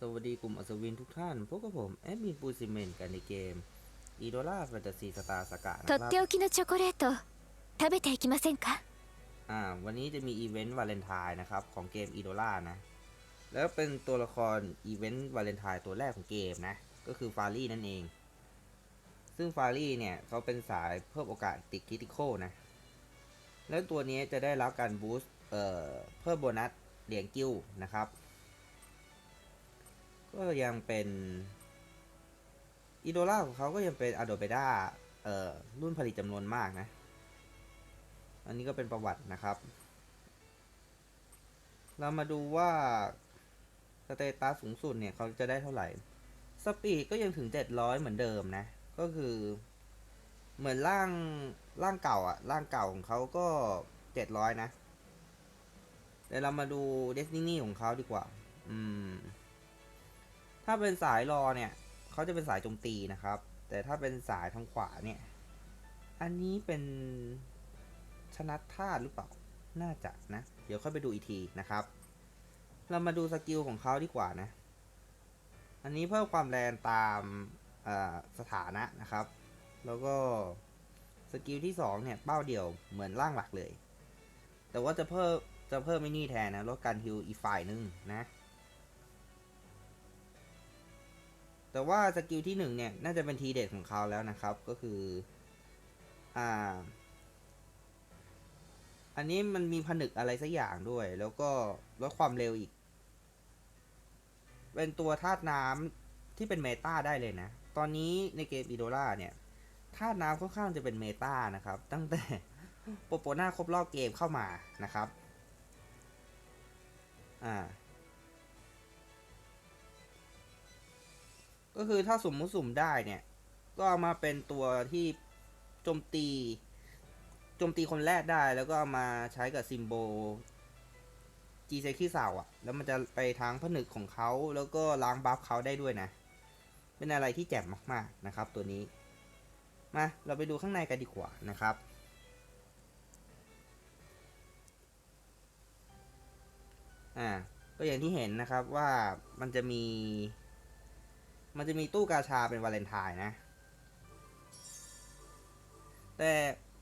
สวัสดีกลุ่มอัศวินทุกท่าน พบกับผม แอดมินปูซิเมนกันในเกมอีโดล่าแฟนตาซีสตาร์สกานะ と ค っ รับ ておきのチョコレート食べていきませんか อ่า วันนี้จะมีอีเวนต์วาเลนไทน์นะครับ ของเกมอีโดล่านะ แล้วเป็นตัวละครอีเวนต์วาเลนไทน์ตัวแรกของเกมนะ ก็คือฟารี่นั่นเอง ซึ่งฟารี่เนี่ย เขาเป็นสายเพิ่มโอกาสติดคริติคอลนะ แล้วตัวนี้จะได้รับการบูสต์เอ่อเพิ่มโบนัสเหรียญกิลด์นะครับ ก็ยังเป็นอีโดล่าของเขาก็ยังเป็นอะโดเบดาเอ่อรุ่นผลิตจำนวนมากนะ อันนี้ก็เป็นประวัตินะครับ เรามาดูว่าสเตตัสสูงสุดเนี่ยเขาจะได้เท่าไหร่ สปีดก็ยังถึง 700 เหมือนเดิมนะ ก็คือเหมือนร่างร่างเก่าอะร่างเก่าของเขาก็ 700 นะเดี๋ยวเรามาดูเดสตินีของเขาดีกว่า อืม ถ้าเป็นสายรอเนี่ยเขาจะเป็นสายโจมตีนะครับ แต่ถ้าเป็นสายทางขวาเนี่ย อันนี้เป็นชนะธาตุหรือเปล่า น่าจะนะ เดี๋ยวค่อยไปดูอีกทีนะครับ เรามาดูสกิลของเขาดีกว่านะ อันนี้เพิ่มความแรงตามสถานะนะครับ แล้วก็สกิลที่สองเนี่ยเป้าเดียวเหมือนร่างหลักเลย แต่ว่าจะเพิ่มจะเพิ่มไม่นี่แทนนะลดการฮิลอีกฝ่ายหนึงนะ แต่ว่าสกิลที่หนึ่งเนี่ยน่าจะเป็นทีเด็ดของเขาแล้วนะครับก็คืออ่าอันนี้มันมีผนึกอะไรสักอย่างด้วย แล้วก็ลดความเร็วอีก เป็นตัวธาตุน้ำที่เป็นเมตาได้เลยนะ ตอนนี้ในเกมอีโดล่าเนี่ยธาตุน้ำค่อนข้างจะเป็นเมตานะครับ ตั้งแต่โปโปนาครบรอบเกมเข้ามานะครับ อ่า ก็คือถ้าสมมุติสุ่มได้เนี่ย ก็เอามาเป็นตัวที่โจมตีโจมตีคนแรกได้ แล้วก็เอามาใช้กับซิมโบจีเซคิสาวอะแล้วมันจะไปทางผนึกของเขาแล้วก็ล้างบัฟเขาได้ด้วยนะ เป็นอะไรที่แจ่มมากๆนะครับ ตัวนี้ มาเราไปดูข้างในกันดีกว่านะครับอ่าก็อย่างที่เห็นนะครับว่ามันจะมี มันจะมีตู้กาชาเป็นวาเลนไทน์นะ แต่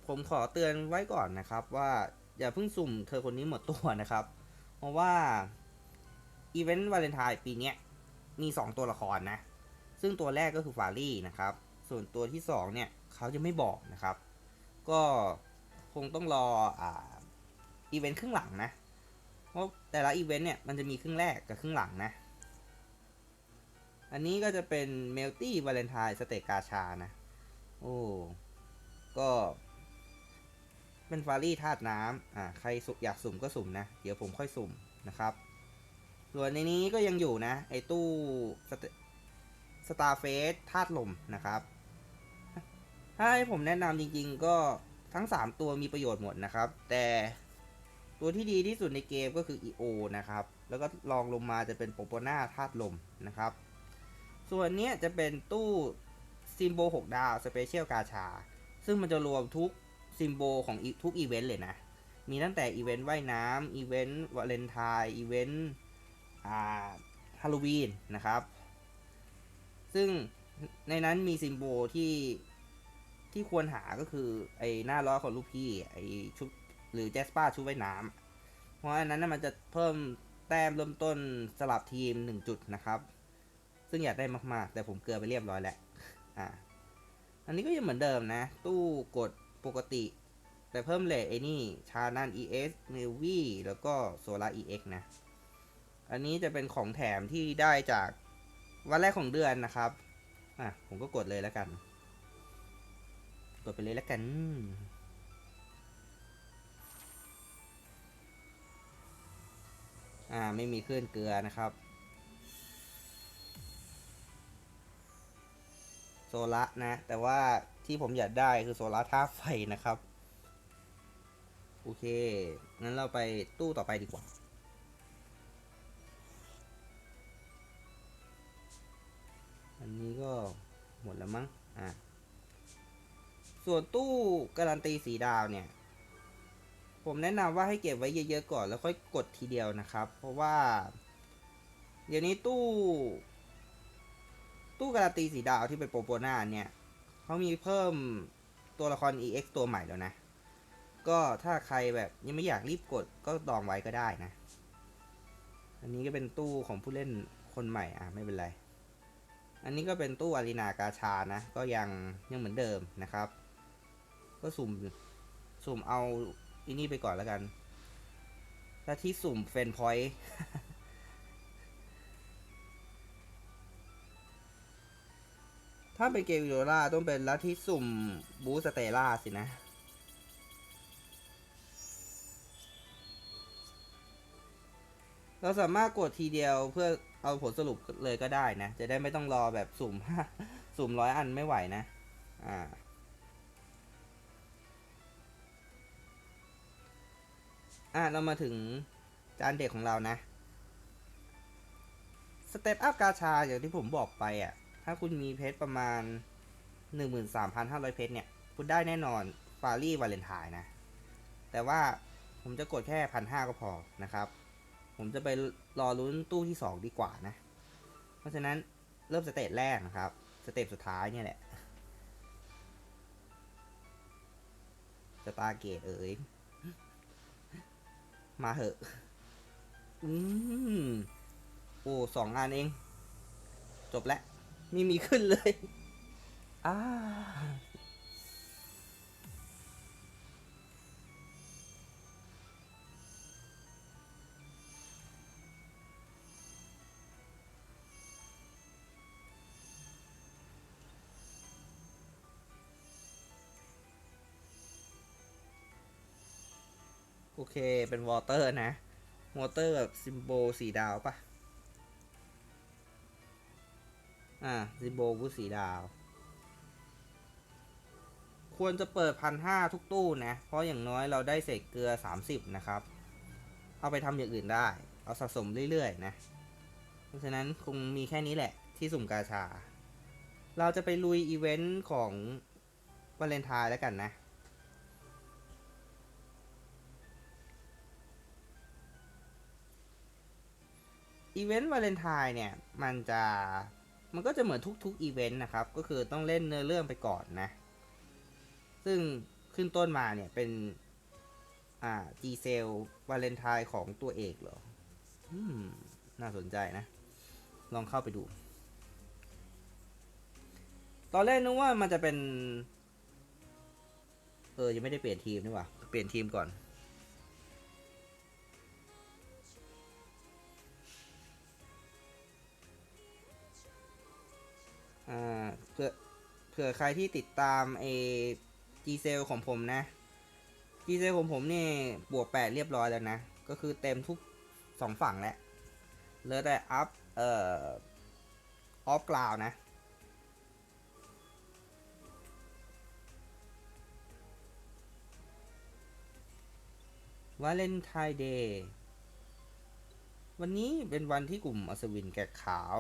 ผมขอเตือนไว้ก่อนนะครับว่าอย่าเพิ่งสุ่มเธอคนนี้หมดตัวนะครับ เพราะว่าอีเวนต์วาเลนไทน์ปีนี้มี 2 ตัวละครนะ ซึ่งตัวแรกก็คือฟารี่นะครับ ส่วนตัวที่ 2 เนี่ยเขาจะไม่บอกนะครับ ก็คงต้องรออ่าอีเวนต์ครึ่งหลังนะ เพราะแต่ละอีเวนต์เนี่ยมันจะมีครึ่งแรกกับครึ่งหลังนะ อันนี้ก็จะเป็นเมลตี้วาเลนไทน์สเตกกาชานะ โอ้ ก็เป็นฟารี่ธาตุน้ำอ่าใครอยากสุ่มก็สุ่มนะ เดี๋ยวผมค่อยสุ่มนะครับ ส่วนในนี้ก็ยังอยู่นะ ไอตู้สตาร์เฟสธาตุลมนะครับ ถ้าให้ผมแนะนำจริงๆ ก็ทั้ง 3 ตัวมีประโยชน์หมดนะครับ แต่ตัวที่ดีที่สุดในเกมก็คือ EO นะครับ แล้วก็ลองลงมาจะเป็นโปโปนาธาตุลมนะครับ ส่วนเนี้ยจะเป็นตู้ซิมโบ6ดาวสเปเชียลกาชา ซึ่งมันจะรวมทุกซิมโบของทุกอีเวนต์เลยนะ มีตั้งแต่อีเวนต์ว่ายน้ำอีเวนต์วาเลนไทน์อีเวนต์ฮาโลวีนนะครับ ซึ่งในนั้นมีซิมโบที่ที่ควรหาก็คือไอ้หน้าล้อของลูกพี่ไอ้ชุดหรือแจสปาชุดว่ายน้ำเพราะอันนั้นนะมันจะเพิ่มแต้มเริ่มต้นสลับทีม 1 จุดนะครับ ซึ่งอยากได้มากๆ แต่ผมเกลือไปเรียบร้อยแล้วอ่าอันนี้ก็ยังเหมือนเดิมนะ ตู้กดปกติ แต่เพิ่มเลทไอ้นี่ชานัน EX n a v y แล้วก็โซลา EX นะ อันนี้จะเป็นของแถมที่ได้จากวันแรกของเดือนนะครับ อะ ผมก็กดเลยแล้วกัน กดไปเลยแล้วกันอ่าไม่มีเคลื่อนเกลือนะครับ โซละนะ แต่ว่าที่ผมอยากได้คือโซละท่าไฟนะครับ โอเค งั้นเราไปตู้ต่อไปดีกว่า อันนี้ก็หมดแล้วมั้ง อะ ส่วนตู้การันตีสีดาวเนี่ย ผมแนะนำว่าให้เก็บไว้เยอะๆก่อนแล้วค่อยกดทีเดียวนะครับ เพราะว่า เดี๋ยวนี้ตู้ ตู้การาตีสีดาวที่เป็นโปโปนาเนี่ยเขามีเพิ่มตัวละคร EX ตัวใหม่แล้วนะ ก็ถ้าใครแบบยังไม่อยากรีบกดก็ดองไว้ก็ได้นะ อันนี้ก็เป็นตู้ของผู้เล่นคนใหม่อะไม่เป็นไร อันนี้ก็เป็นตู้อารีนากาชานะ ก็ยังยังเหมือนเดิมนะครับ ก็สุ่มสุ่มเอาอันนี้ไปก่อนแล้วกันและที่สุ่มเฟนพอยต์ ถ้าเป็นเกมวิโอล่าต้องเป็นลัทธิสุ่มบูสเตล่าสินะ เราสามารถกดทีเดียวเพื่อเอาผลสรุปเลยก็ได้นะ จะได้ไม่ต้องรอแบบสุ่มสุ่มร้อยอันไม่ไหวนะ อ่าอะเรามาถึงจานเด็กของเรานะ สเตปอัพกาชาอย่างที่ผมบอกไปอะ ถ้าคุณมีเพชรประมาณ 13,500 เพชรเนี่ย คุณได้แน่นอนฟารี่วาเลนไทน์นะ แต่ว่าผมจะกดแค่พันห้าก็พอนะครับ ผมจะไปรอลุ้นตู้ที่ 2 ดีกว่านะ เพราะฉะนั้นเริ่มสเตจแรกนะครับ สเตปสุดท้ายเนี่ยแหละสตาร์เกตเอ๋ย มาเหอะ อืมโอ้สองงานเอง จบแล้ว ไม่มีขึ้นเลยอ้าโอเค เป็นวอเตอร์นะ วอเตอร์แบบซิมโบสีดาวปะ อ่าซิโบกูสีดาว ควรจะเปิดพันห้าทุกตู้นะ เพราะอย่างน้อยเราได้เศษเกลือ 30 นะครับ เอาไปทำอย่างอื่นได้ เอาสะสมเรื่อยๆนะ เพราะฉะนั้นคงมีแค่นี้แหละที่สุ่มกาชา เราจะไปลุยอีเวนต์ของวาเลนไทน์แล้วกันนะอีเวนต์วาเลนไทน์เนี่ย มันจะ มันก็จะเหมือนทุกๆอีเวนต์นะครับ ก็คือต้องเล่นเนื้อเรื่องไปก่อนนะ ซึ่งขึ้นต้นมาเนี่ยเป็น อ่า G c e l วาเลนไทน์ของตัวเอกเหรออืมน่าสนใจนะ ลองเข้าไปดู ตอนแรกนึกว่ามันจะเป็น เออ ยังไม่ได้เปลี่ยนทีมนี่หว่า เปลี่ยนทีมก่อน อ่าเผื่อเผื่อใครที่ติดตามเอจีเซลของผมนะจีเซลของผมนี่บวกแปดเรียบร้อยแล้วนะ ก็คือเต็มทุกสองฝั่งแล้วเหลือแต่อัพเอ่อออฟกราวนะวาเลนไทน์เดย์วันนี้เป็นวันที่กลุ่มอัศวินแกะขาว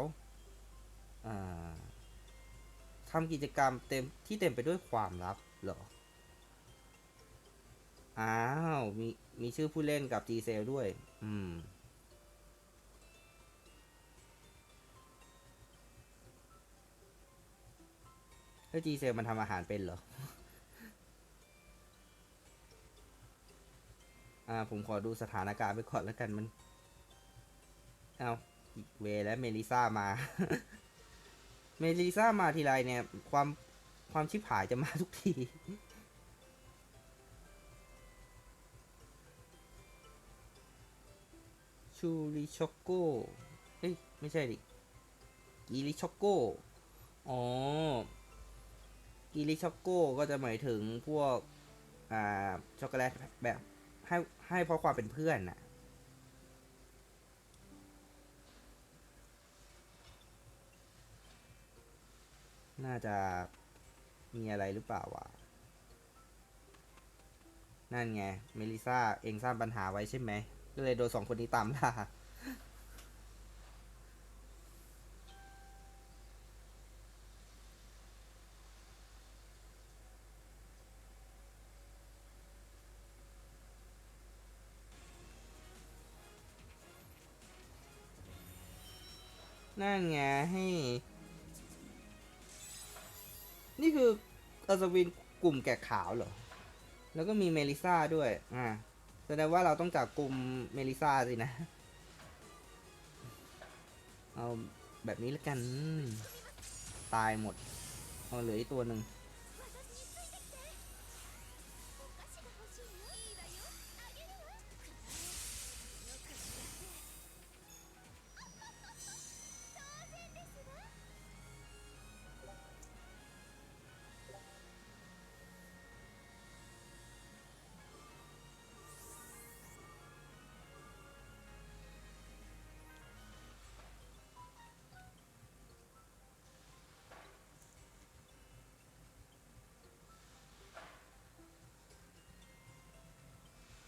อ่า ทำกิจกรรมเต็มที่เต็มไปด้วยความลับเหรอ อ้าว มีมีชื่อผู้เล่นกับ G c e l ด้วย อืม เฮ้ย G c e l มันทำอาหารเป็นเหรอ อ่า ผมขอดูสถานการณ์ไปก่อนแล้วกันมัน เอาอีกเวและเมลิซ่ามา เมลิซ่ามาทีไรเนี่ย ความความชิบหายจะมาทุกทีชูริช็อกโกเอ้ย ไม่ใช่ดิกิริช็อกโกอ๋อกิริช็อกโกก็จะหมายถึงพวก อ่า ช็อกโกแลตแบบให้ให้เพราะความเป็นเพื่อนน่ะ น่าจะมีอะไรหรือเปล่าวะ นั่นไง เมลิซาเองสร้างปัญหาไว้ใช่ไหม ก็เลยโดนสองคนนี้ตามล่า นั่นไงให้ นี่คืออัศวินกลุ่มแกะขาวเหรอ แล้วก็มีเมลิซ่าด้วย อ่า แสดงว่าเราต้องจับกลุ่มเมลิซ่าสินะ เอาแบบนี้แล้วกัน ตายหมด เอาเหลืออีกตัวหนึ่ง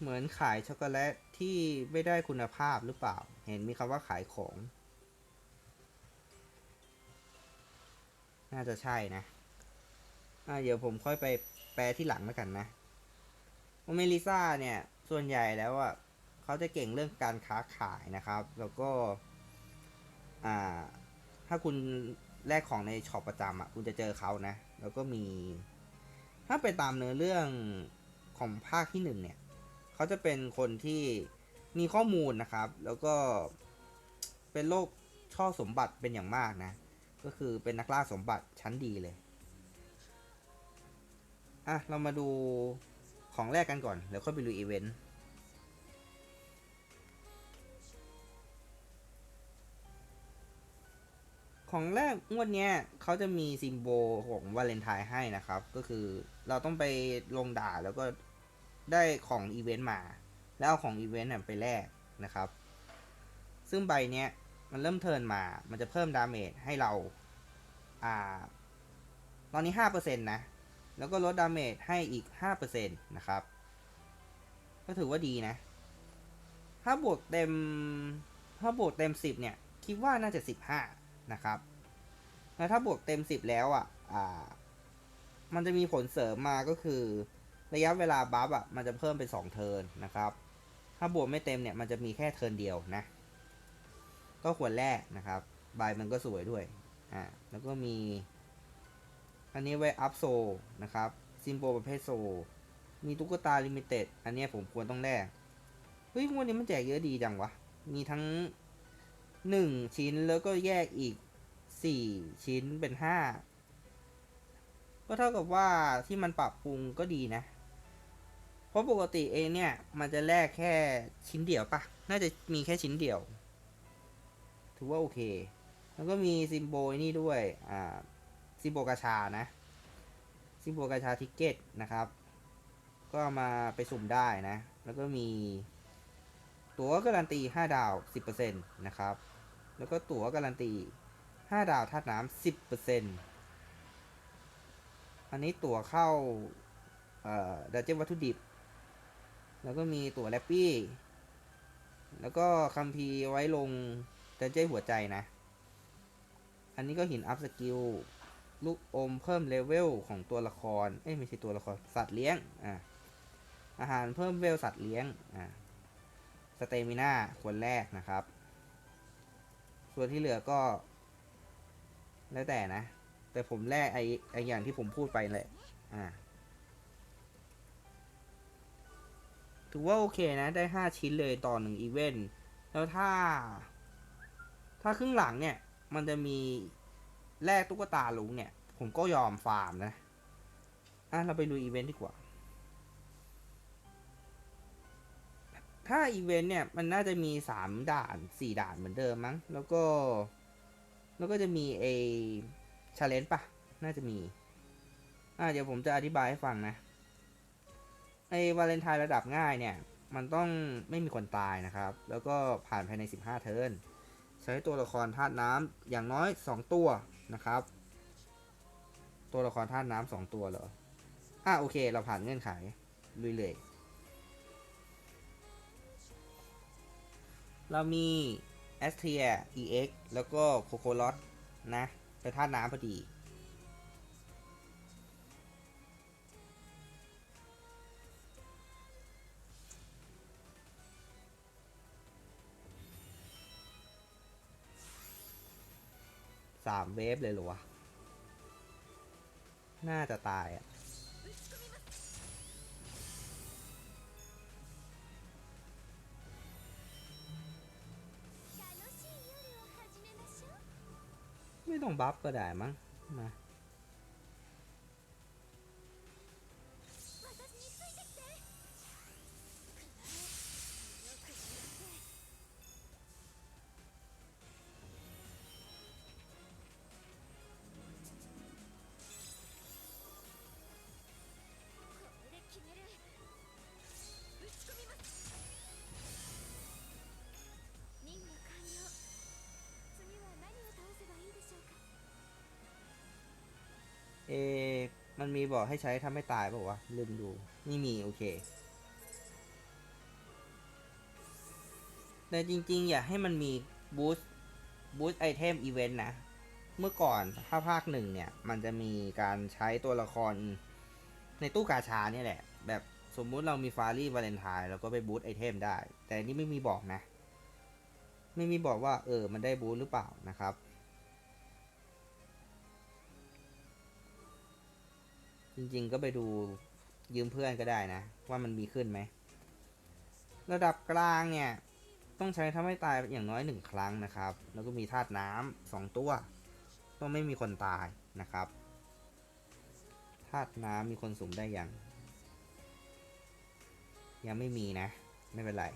เหมือนขายช็อกโกแลตที่ไม่ได้คุณภาพหรือเปล่า เห็นมีคำว่าขายของ น่าจะใช่นะอ่าเดี๋ยวผมค่อยไปแปลที่หลังแล้วกันนะโอเมลิซ่าเนี่ย ส่วนใหญ่แล้วอะเขาจะเก่งเรื่องการค้าขายนะครับ แล้วก็ อ่า ถ้าคุณแลกของในช็อปประจำอะคุณจะเจอเขานะ แล้วก็มี ถ้าไปตามเนื้อเรื่องของภาคที่หนึ่งเนี่ย เขาจะเป็นคนที่มีข้อมูลนะครับ แล้วก็เป็นโรคช่อสมบัติเป็นอย่างมากนะ ก็คือเป็นนักล่าสมบัติชั้นดีเลย อะ เรามาดูของแรกกันก่อน แล้วค่อยไปดูอีเวนต์ของแรกงวดเนี้ยเขาจะมีซิมโบของวาเลนไทน์ให้นะครับ ก็คือเราต้องไปลงด่าแล้วก็ ได้ของอีเวนต์มา แล้วเอาของอีเวนต์น่ะไปแลกนะครับ ซึ่งใบเนี้ยมันเริ่มเทิร์นมา มันจะเพิ่มดาเมจให้เรา อ่า ตอนนี้ห้าเปอร์เซ็นต์นะ แล้วก็ลดดาเมจให้อีกห้าเปอร์เซ็นต์นะครับ ก็ถือว่าดีนะ ถ้าบวกเต็ม ถ้าบวกเต็มสิบเนี่ย คิดว่าน่าจะสิบห้านะครับ แล้วถ้าบวกเต็มสิบแล้วอะ อ่า มันจะมีผลเสริมมาก็คือ ระยะเวลาบัฟอะมันจะเพิ่มเป็นสองเทิร์นนะครับ ถ้าบวกไม่เต็มเนี่ยมันจะมีแค่เทิร์นเดียวนะ ก็ควรแลกนะครับใบมันก็สวยด้วยอ่าแล้วก็มี อันนี้ไว้อัพโซนะครับซิมโบลประเภทโซ มีตุ๊กตาลิมิเต็ดอันนี้ผมควรต้องแลกเฮ้ยงวันนี้มันแจกเยอะดีจังวะ มีทั้งหนึ่งชิ้นแล้วก็แยกอีกสี่ชิ้นเป็นห้าก็เท่ากับว่าที่มันปรับปรุงก็ดีนะ เพราะปกติเองเนี่ย มันจะแลกแค่ชิ้นเดียวปะน่าจะมีแค่ชิ้นเดียว ถือว่าโอเค แล้วก็มีซิมโบลนี่ด้วย อ่า ซิมโบกาชานะ ซิมโบกาชาทิกเก็ตนะครับ ก็มาไปสุ่มได้นะ แล้วก็มี ตั๋วการันตี 5 ดาว 10%นะครับ แล้วก็ตั๋วการันตี 5 ดาวธาตุน้ำ 10%อันนี้ตั๋วเข้าเอ่อดัจเจนวัตถุดิบ แล้วก็มีตั๋วแรปปี้ แล้วก็คัมภีไว้ลงดัจเจหัวใจนะ อันนี้ก็หินอัพสกิล ลูกอมเพิ่มเลเวลของตัวละคร เอ้ยไม่ใช่ตัวละคร สัตว์เลี้ยง อ่าอาหารเพิ่มเวลสัตว์เลี้ยง อ่าสเตมิน่าควรแรกนะครับ ส่วนที่เหลือก็ แล้วแต่นะ แต่ผมแรกไอไออย่างที่ผมพูดไปแหละอ่า ถือว่าโอเคนะ ได้ห้าชิ้นเลยต่อหนึ่งอีเวนต์ แล้วถ้า ถ้าครึ่งหลังเนี่ย มันจะมีแลกตุ๊กตาลุงเนี่ย ผมก็ยอมฟาร์มนะ อะ เราไปดูอีเวนต์ดีกว่า ถ้าอีเวนต์เนี่ย มันน่าจะมีสามด่านสี่ด่านเหมือนเดิมมั้ง แล้วก็ แล้วก็จะมีเอชาเลนจ์ปะ น่าจะมี อะ เดี๋ยวผมจะอธิบายให้ฟังนะ ไอ้วาเลนไทน์ระดับง่ายเนี่ย มันต้องไม่มีคนตายนะครับ แล้วก็ผ่านภายใน 15 เทิร์นใช้ตัวละครธาตุน้ำอย่างน้อย 2 ตัวนะครับ ตัวละครธาตุน้ำสองตัวเหรออะโอเค เราผ่านเงื่อนไขลุยเลยเรามี a s t r i a EX แล้วก็ c o c o l o t นะเป็นธาตุน้ำพอดีามเวฟเลยหรอวะ น่าจะตายอะไม่ต้องบัฟก็ได้มั้ง มา บอกให้ใช้ทำให้ตายเปล่าลืมดูไม่มีโอเค แต่จริงๆ อยากให้มันมีบูสต์บูสต์ไอเทมอีเวนต์นะ เมื่อก่อนถ้าภาคหนึ่งเนี่ย มันจะมีการใช้ตัวละครในตู้กาชาเนี่ยแหละ แบบสมมุติเรามีฟารี่วาเลนไทน์เราก็ไปบูสต์ไอเทมได้ แต่นนี่ไม่มีบอกนะ ไม่มีบอกว่าเออมันได้บูสต์หรือเปล่านะครับ จริงๆก็ไปดูยืมเพื่อนก็ได้นะ ว่ามันมีขึ้นไหม ระดับกลางเนี่ย ต้องใช้ทำให้ตายอย่างน้อยหนึ่งครั้งนะครับ แล้วก็มีธาตุน้ำสองตัว ต้องไม่มีคนตายนะครับธาตุน้ำมีคนสุ่มได้ยัง ยังไม่มีนะ ไม่เป็นไร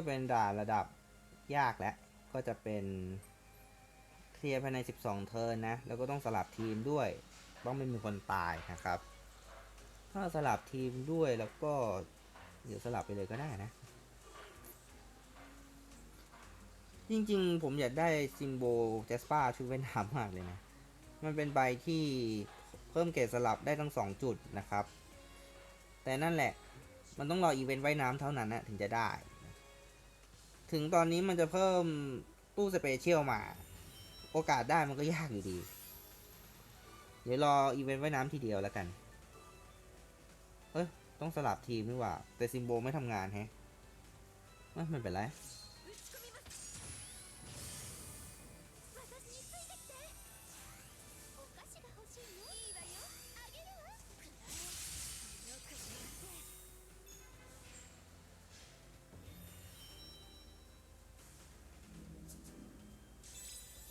ก็เป็นด่านระดับยากแล้ว ก็จะเป็นเคลียร์ภายใน 12 เทิร์นนะ แล้วก็ต้องสลับทีมด้วย ต้องไม่มีคนตายนะครับ ถ้าสลับทีมด้วยแล้วก็เดี๋ยวสลับไปเลยก็ได้นะ จริงๆ ผมอยากได้ซิมโบเจสปาชุดเวนน้ำมากเลยนะ มันเป็นใบที่เพิ่มเกรดสลับได้ทั้งสองจุดนะครับ แต่นั่นแหละ มันต้องรออีเวนต์ว่ายน้ำเท่านั้นนะถึงจะได้ ถึงตอนนี้มันจะเพิ่มตู้สเปเชียลมา โอกาสได้มันก็ยากอยู่ดี เดี๋ยวรออีเวนต์ว่ายน้ำทีเดียวแล้วกันเอ้ย ต้องสลับทีมนี่ว่า แต่ซิมโบไม่ทำงานแฮะไม่เป็นไร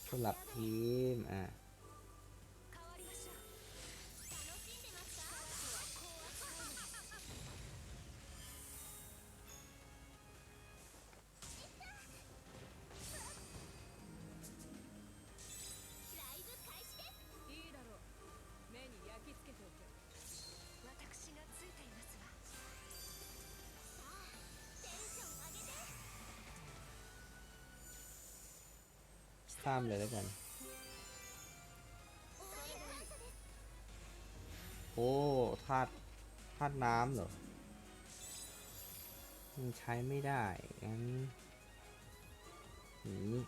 สลับทีมอ่า ข้ามเลยแล้วกัน โอ้ธาตุธาตุน้ำเหรอมันใช้ไม่ได้งั้นนี้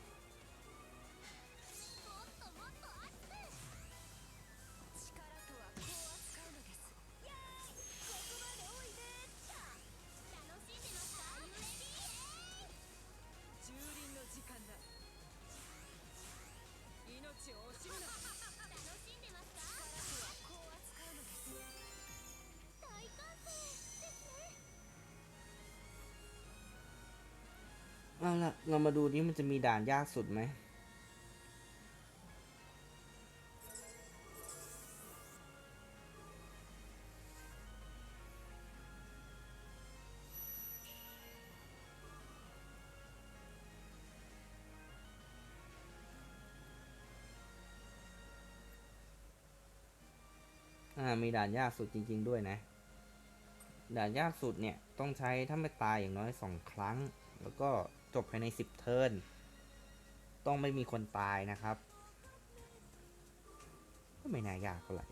มาดูนี่มันจะมีด่านยากสุดไหมอ่ามีด่านยากสุดจริง ๆ ด้วยนะ ด่านยากสุดเนี่ย ต้องใช้ถ้าไม่ตายอย่างน้อยสองครั้ง แล้วก็ จบภายในสิบเทิร์น ต้องไม่มีคนตายนะครับ ก็ไม่น่ายากเท่าไหร่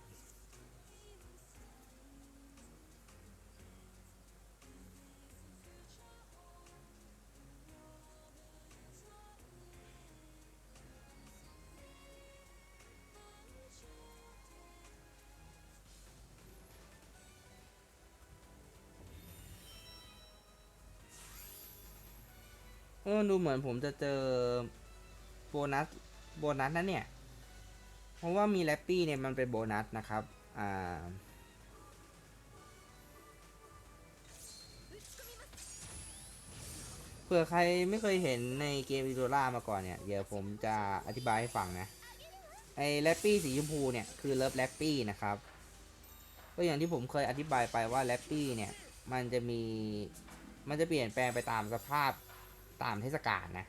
เออดูเหมือนผมจะเจอโบนัสโบนัสนะเนี่ย เพราะว่ามีแรปปี้เนี่ยมันเป็นโบนัสนะครับ อ่า เผื่อใครไม่เคยเห็นในเกมวิโดล่ามาก่อนเนี่ย เดี๋ยวผมจะอธิบายให้ฟังนะ ไอแรปปี้สีชมพูเนี่ยคือเลิฟแรปปี้นะครับ ก็อย่างที่ผมเคยอธิบายไปว่าแรปปี้เนี่ย มันจะมี มันจะเปลี่ยนแปลงไปตามสภาพ ตามเทศกาลนะ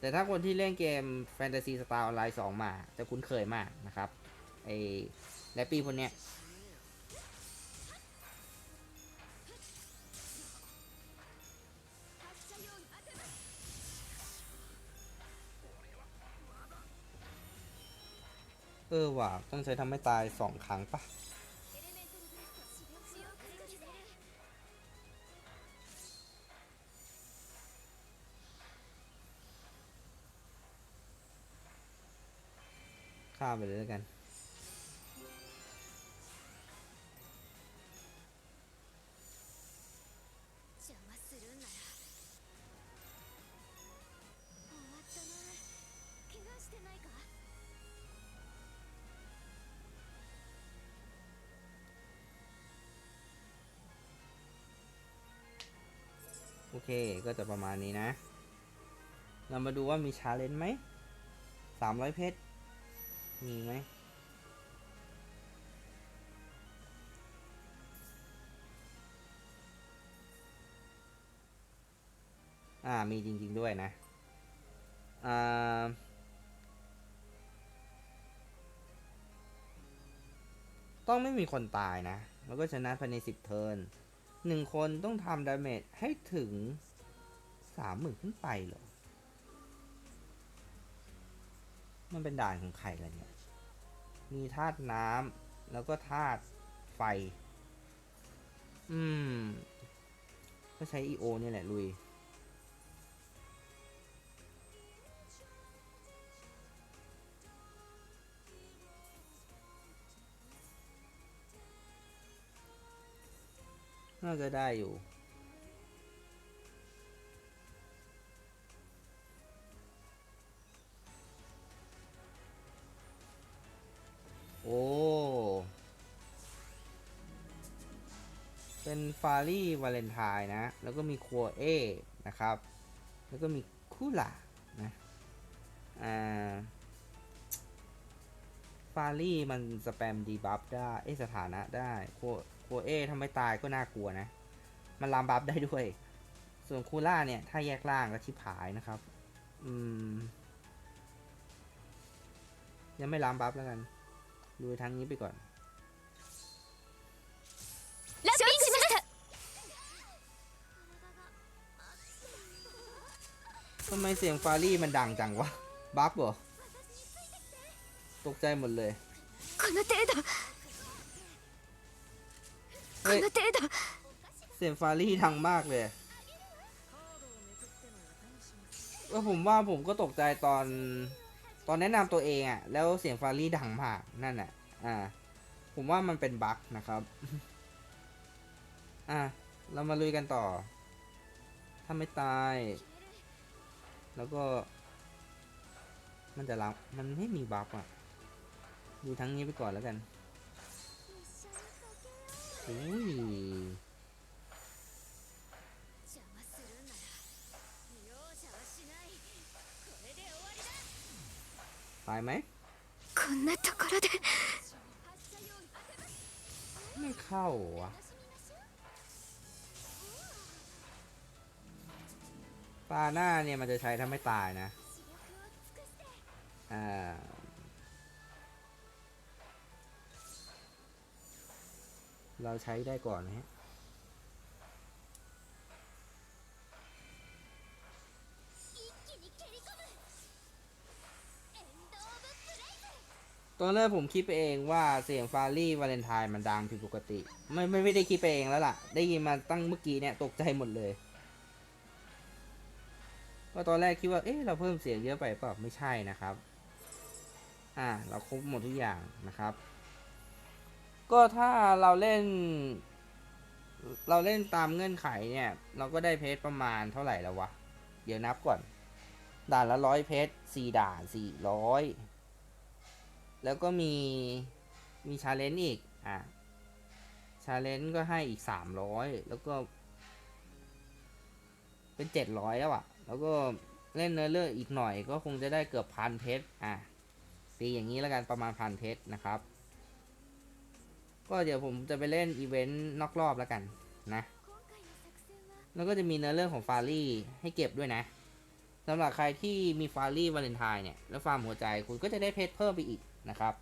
แต่ถ้าคนที่เล่นเกม Fantasy Star Online 2 มา จะคุ้นเคยมากนะครับ ไอ้แรปปี้คนเนี้ยเออว่ะต้องใช้ทำให้ตายสองครั้งปะ ข้ามไปเลยแล้วกัน โอเค ก็จะประมาณนี้นะ เรามาดูว่ามีชาเลนจ์ไหมสามร้อยเพชร มีไหมอ่า มีจริง ๆ ด้วยนะ อ่า ต้องไม่มีคนตายนะ แล้วก็ชนะภายในสิบเทิร์นหนึ่งคนต้องทำดาเมจให้ถึงสามหมื่นขึ้นไปเหรอ มันเป็นด่านของใครล่ะเนี่ย มีธาตุน้ำแล้วก็ธาตุไฟ อืม ก็ใช้ EO เนี่ยแหละลุย น่าจะได้อยู่ อ้เป็นฟารี่วาเลนไทน์นะ แล้วก็มีครัวเอนะครับ แล้วก็มีคูล่านะอ่าฟารี่มันสแปมดีบัฟได้ เอยสถานะได้ครัวครัวเอทำไมตายก็น่ากลัวนะ มันลามบัฟได้ด้วย ส่วนคูล่าเนี่ย ถ้าแยกล่างก็ชิบหายนะครับ อืม ยังไม่ลามบัฟแล้วกัน ดูทางนี้ไปก่อนทำไมเสียงฟารี่มันดังจังวะ บัฟเหตกใจหมดเลยเฮ้ยเสียงฟารี่ดังมากเลยก็ผมว่าผมก็ตกใจตอน ตอนแนะนำตัวเองอะ แล้วเสียงฟารี่ดังมากนั่นแหละอ่า ผมว่ามันเป็นบั๊กนะครับ อ่าเรามาลุยกันต่อ ถ้าไม่ตาย แล้วก็ มันจะรับมันไม่มีบั๊กอะ ดูทั้งนี้ไปก่อนแล้วกันโอ้ย ตายไหม こんなところで発射用意当てます ไม่เข้าอ่ะ 楽しみましょう ตาหน้าเนี่ยมันจะใช้ถ้าไม่ตายนะ 視力を尽くして อ่า เราใช้ได้ก่อนนะฮ ตอนแรกผมคิดไปเองว่าเสียงฟารี่วาเลนไทน์มันดังผิดปกติ ไม่ไม่ไม่ได้คิดไปเองแล้วล่ะ ได้ยินมาตั้งเมื่อกี้เนี่ยตกใจหมดเลยก็ตอนแรกคิดว่าเอ๊ะเราเพิ่มเสียงเยอะไปเปล่าไม่ใช่นะครับ อ่า เราครบหมดทุกอย่างนะครับ ก็ถ้าเราเล่น เราเล่นตามเงื่อนไขเนี่ย เราก็ได้เพชรประมาณเท่าไหร่แล้ววะ เดี๋ยวนับก่อน ด่านละร้อยเพชรสี่ด่านสี่ร้อย แล้วก็มีมีชาเลนจ์อีก อะชาเลนจ์ก็ให้อีกสามร้อยแล้วก็ เป็นเจ็ดร้อยแล้วอะแล้วก็เล่นเนื้อเรื่องอีกหน่อยก็คงจะได้เกือบพันเพชรอะตีอย่างนี้แล้วกันประมาณพันเพชรนะครับ ก็เดี๋ยวผมจะไปเล่นอีเวนต์นอกรอบแล้วกันนะ แล้วก็จะมีเนื้อเรื่องของฟารี่ให้เก็บด้วยนะสำหรับใครที่มีฟารี่วาเลนไทน์เนี่ย แล้วฟาร์มหัวใจคุณก็จะได้เพชรเพิ่มไปอีก นะครับ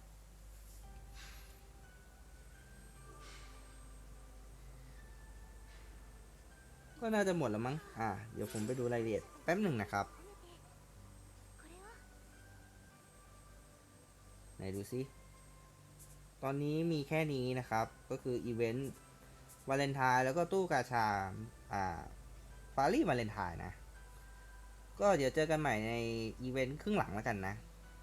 ก็น่าจะหมดแล้วมั้ง อ่า เดี๋ยวผมไปดูรายละเอียดแป๊บหนึ่งนะครับ ไหนดูซิ ตอนนี้มีแค่นี้นะครับ ก็คืออีเวนต์วาเลนไทน์แล้วก็ตู้กาชา อ่าฟารีวาเลนไทน์นะ ก็เดี๋ยวเจอกันใหม่ในอีเวนต์ครึ่งหลังแล้วกันนะ